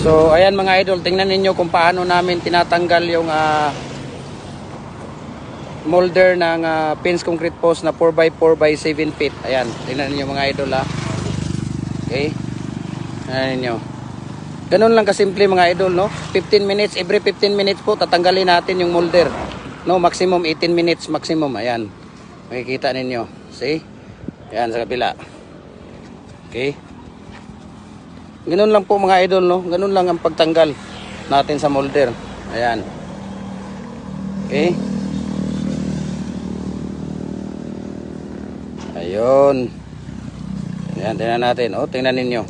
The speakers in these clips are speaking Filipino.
So, ayan mga idol, tingnan ninyo kung paano namin tinatanggal yung ah, molder ng ah, pins concrete post na 4x4 by 7 feet. Ayan, tingnan ninyo mga idol ha. Okay? Tingnan ninyo. Ganun lang kasimple mga idol, no? 15 minutes, every 15 minutes po tatanggalin natin yung molder. No, maximum 18 minutes maximum. Ayan. Makikita ninyo. See? Ayan sa kabila. Okay? Ganun lang po mga idol, no? Ganun lang ang pagtanggal natin sa molder. Ayan. Okay? Ayun. Ayan, tingnan natin. O, tingnan ninyo.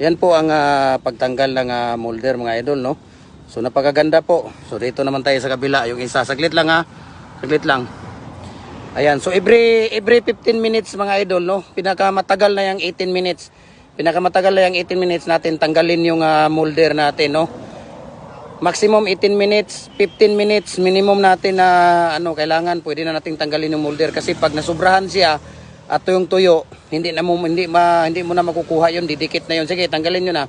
Yan po ang ah, pagtanggal ng ah, molder mga idol, no? So, napakaganda po. So, dito naman tayo sa kabila. Yung isa, saglit lang ha. Saglit lang. Ayan, so every every 15 minutes mga idol, no? Pinakamatagal na yung 18 minutes. Pinakamatagal na yung 18 minutes natin tanggalin yung ah, molder natin, no? Maximum 18 minutes, 15 minutes minimum natin na ano kailangan pwede na nating tanggalin yung molder kasi pag nasubrahan siya at yung tuyo, hindi na mo hindi ma, hindi mo na makukuha yun, didikit na yun. Sige, tanggalin niyo na.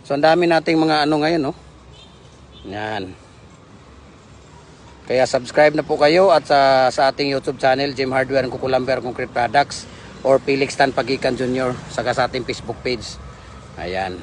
So ang dami nating mga ano ngayon, no? Yan. Kaya subscribe na po kayo at sa, sa ating YouTube channel, Jim Hardware and Kukulamber Concrete Products or Felix Tan Pagikan Jr. saka sa ating Facebook page. Ayan.